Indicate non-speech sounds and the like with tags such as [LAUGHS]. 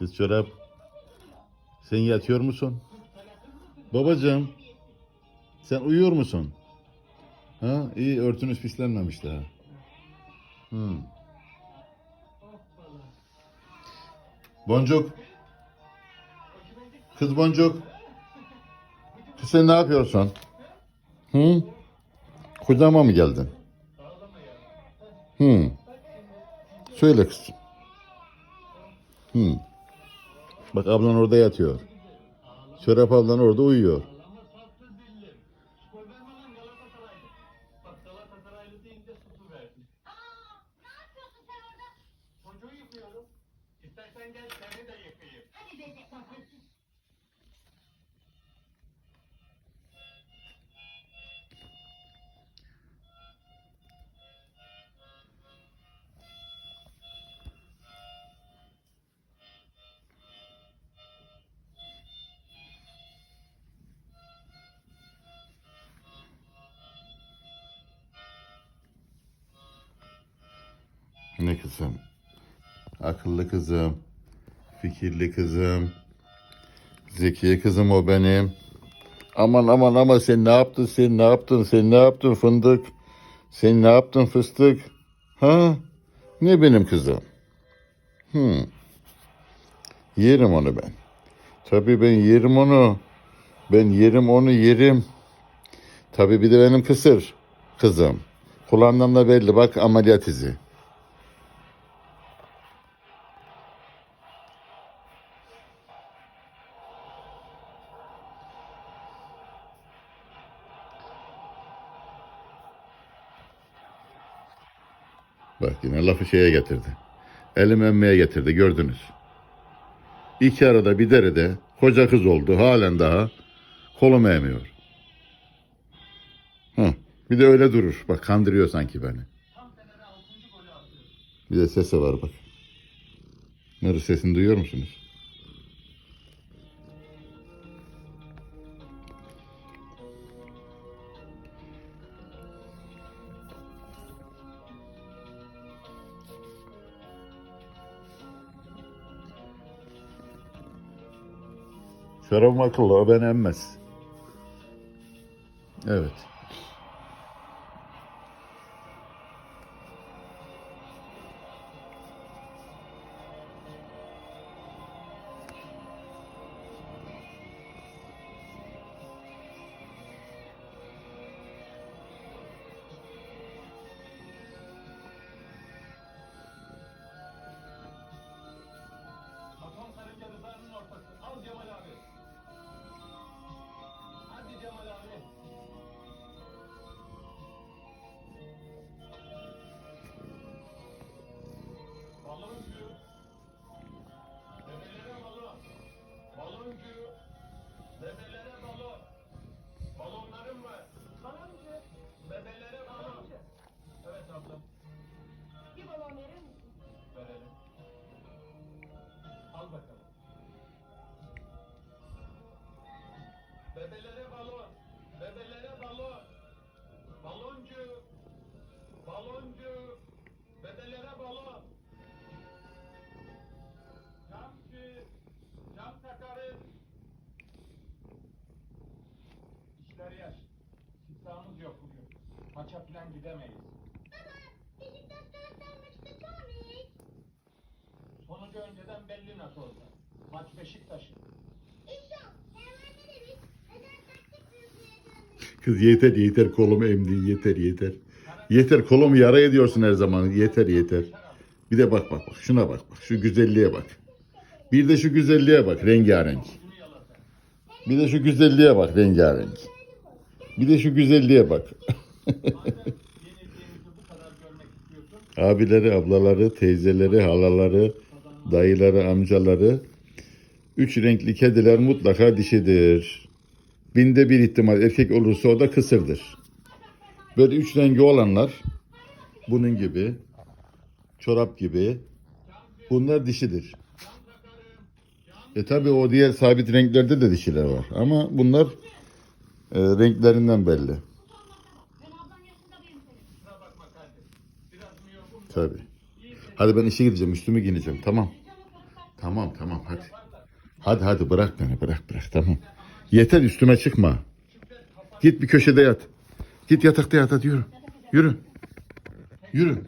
Kız çorap. Sen yatıyor musun? Babacığım. Sen uyuyor musun? Ha? İyi örtünüz pislenmemiş daha. Hmm. Boncuk. Kız boncuk. Kız sen ne yapıyorsun? Hı? Kucağıma mı geldin? Hı. Söyle kızım. Hı. Bak ablan orada yatıyor. Çorap ablan orada uyuyor. Ne yapıyorsun sen orada? Çocuğu yıkıyorum. İstersen gel seni de yıkayayım. Hadi beni. Ne kızım? Akıllı kızım. Fikirli kızım. Zekiye kızım o benim. Aman aman aman sen ne yaptın sen ne yaptın sen ne yaptın fındık? Sen ne yaptın fıstık? Ha? Ne benim kızım? Hmm. Yerim onu ben. Tabii ben yerim onu. Ben yerim onu yerim. Tabii bir de benim kısır kızım. Kulağından da belli bak ameliyat izi. Bak yine lafı şeye getirdi. Elim emmeye getirdi gördünüz. İki arada bir derede koca kız oldu halen daha kolum emiyor. Hı, bir de öyle durur. Bak kandırıyor sanki beni. Bir de sesi var bak. Narı sesini duyuyor musunuz? Şarabım akıllı o beni emmez. Evet. Bebelere balon. Baloncu. Baloncu. Bebelere balon. Camcı. Cam takarız. İşler yaş. Siftahımız yok bugün. Maça falan gidemeyiz. Beşiktaş taraftar maçta sonra. Sonucu önceden belli nasıl olsa. Maç Beşiktaş'ın. Kız yeter yeter kolumu emdin yeter yeter. Yeter kolumu yara ediyorsun her zaman yeter yeter. Bir de bak bak bak şuna bak bak şu güzelliğe bak. Bir de şu güzelliğe bak rengarenk. Bir de şu güzelliğe bak rengarenk. Bir de şu güzelliğe bak. [LAUGHS] Abileri, ablaları, teyzeleri, halaları, dayıları, amcaları. Üç renkli kediler mutlaka dişidir. Binde bir ihtimal erkek olursa o da kısırdır. Böyle üç rengi olanlar bunun gibi, çorap gibi bunlar dişidir. E tabi o diğer sabit renklerde de dişiler var. Ama bunlar e, renklerinden belli. Tabi. Hadi ben işe gideceğim, üstümü giyineceğim. Tamam. Tamam tamam hadi. Hadi hadi bırak beni bırak bırak tamam. Yeter üstüme çıkma. Git bir köşede yat. Git yatakta yat hadi yürü. Yürü. Yürü.